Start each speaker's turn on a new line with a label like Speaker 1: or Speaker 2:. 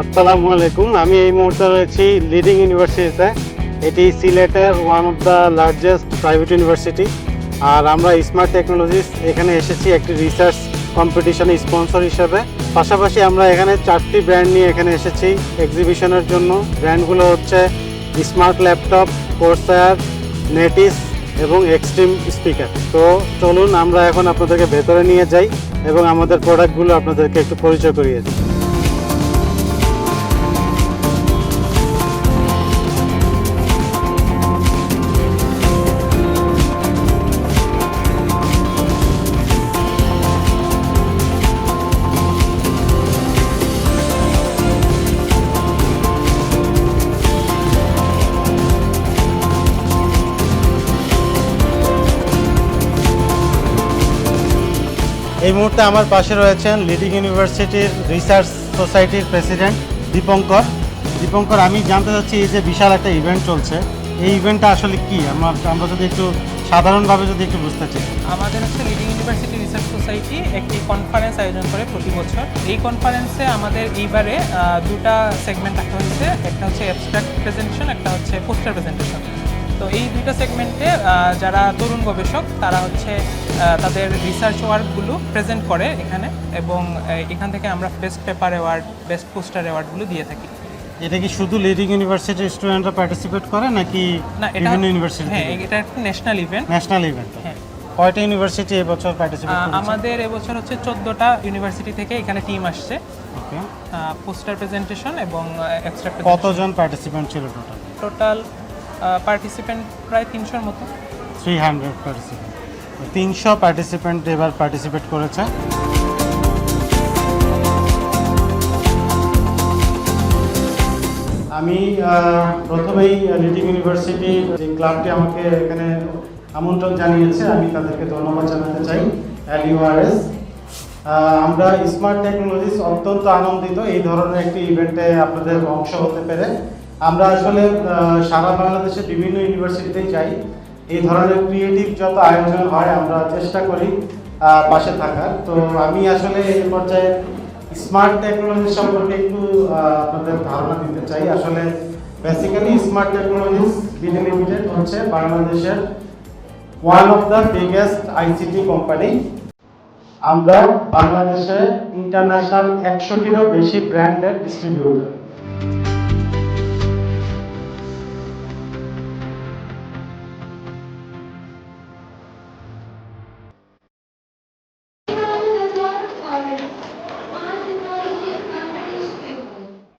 Speaker 1: আসসালামু আলাইকুম। আমি এই মুহূর্তে রয়েছি লিডিং ইউনিভার্সিটিতে এটি সিলেটের one of the largest private university আর আমরা স্মার্ট টেকনোলজিস এখানে এসেছি একটি রিসার্চ কম্পিটিশনে স্পন্সর হিসেবে। পাশাপাশি আমরা এখানে চারটি ব্র্যান্ড নিয়ে এখানে এসেছি এক্সিবিশনের জন্য। ব্র্যান্ডগুলো হচ্ছে স্মার্ট ল্যাপটপ কোর্সায়ার নেটিস এবং এক্সট্রিম স্পিকার তো চলুন, আমরা এখন আপনাদেরকে ভেতরে নিয়ে যাই এবং আমাদের প্রোডাক্টগুলো আপনাদেরকে একটু পরিচয় করিয়ে দিই। এই মুহূর্তে আমার পাশে রয়েছেন লিডিং ইউনিভার্সিটির রিসার্চ সোসাইটির প্রেসিডেন্ট দীপঙ্কর। দীপঙ্কর, আমি জানতে চাচ্ছি এই যে বিশাল একটা ইভেন্ট চলছে, এই ইভেন্টটা আসলে কি? আমার আমরা যদি একটু সাধারণভাবে যদি একটু বুঝতে চাই।
Speaker 2: আমাদের হচ্ছে লিডিং ইউনিভার্সিটি রিসার্চ সোসাইটি একটি কনফারেন্স আয়োজন করে প্রতি বছর। এই কনফারেন্সে আমাদের এইবারে দুটা সেগমেন্ট রাখা হয়েছে। একটা হচ্ছে অ্যাবস্ট্রাক্ট প্রেজেন্টেশন একটা হচ্ছে পোস্টার প্রেজেন্টেশন তো এই দুইটা সেগমেন্টে যারা তরুণ গবেষক তারা হচ্ছে তাদের রিসার্চ ওয়ার্কগুলো প্রেজেন্ট করে এখানে এবং এখান থেকে আমরা best paper award best poster অ্যাওয়ার্ডগুলো দিয়ে থাকি।
Speaker 1: এটা কি শুধু লিডিং ইউনিভার্সিটির স্টুডেন্টরা পার্টিসিপেট করে নাকি বিভিন্ন ইউনিভার্সিটি
Speaker 2: হ্যাঁ এটা একটা ন্যাশনাল ইভেন্ট
Speaker 1: ন্যাশনাল ইভেন্ট
Speaker 2: হ্যাঁ।
Speaker 1: কয়টা ইউনিভার্সিটি এবছর পার্টিসিপেট করেছে?
Speaker 2: আমাদের এবছর হচ্ছে চোদ্দোটা ইউনিভার্সিটি থেকে এখানে টিম আসছে।
Speaker 1: ওকে
Speaker 2: পোস্টার প্রেজেন্টেশন এবং এক্সট্রা
Speaker 1: কতজন পার্টিসিপেন্ট ছিল টোটাল
Speaker 2: টোটাল পার্টিসিপেন্ট প্রায় তিনশোর মতো।
Speaker 1: থ্রি হান্ড্রেড পার্টিসিপেন্ট তিনশো পার্টিসিপেন্ট এবার পার্টিসিপেট করেছে। আমি প্রথমেই লিডিং ইউনিভার্সিটি যে ক্লাবটি আমাকে এখানে আমন্ত্রণ জানিয়েছে, আমি তাদেরকে ধন্যবাদ জানাতে চাই এলইউআরএস আমরা স্মার্ট টেকনোলজিস অত্যন্ত আনন্দিত, এই ধরনের একটি ইভেন্টে আপনাদের অংশ হতে পেরে। আমরা আসলে সারা বাংলাদেশে বিভিন্ন ইউনিভার্সিটিতে যাই। এই ধরনের ক্রিয়েটিভ যত আয়োজন হয়, আমরা চেষ্টা করি পাশে থাকার। তো আমি আসলে এই পর্যায়ে স্মার্ট টেকনোলজি সম্পর্কে একটু আপনাদের ধারণা দিতে চাই। আসলে basically smart technologies BD limited হচ্ছে বাংলাদেশের one of the biggest ICT company আমরা বাংলাদেশে ইন্টারন্যাশনাল একশোটিরও বেশি ব্র্যান্ডের ডিস্ট্রিবিউটর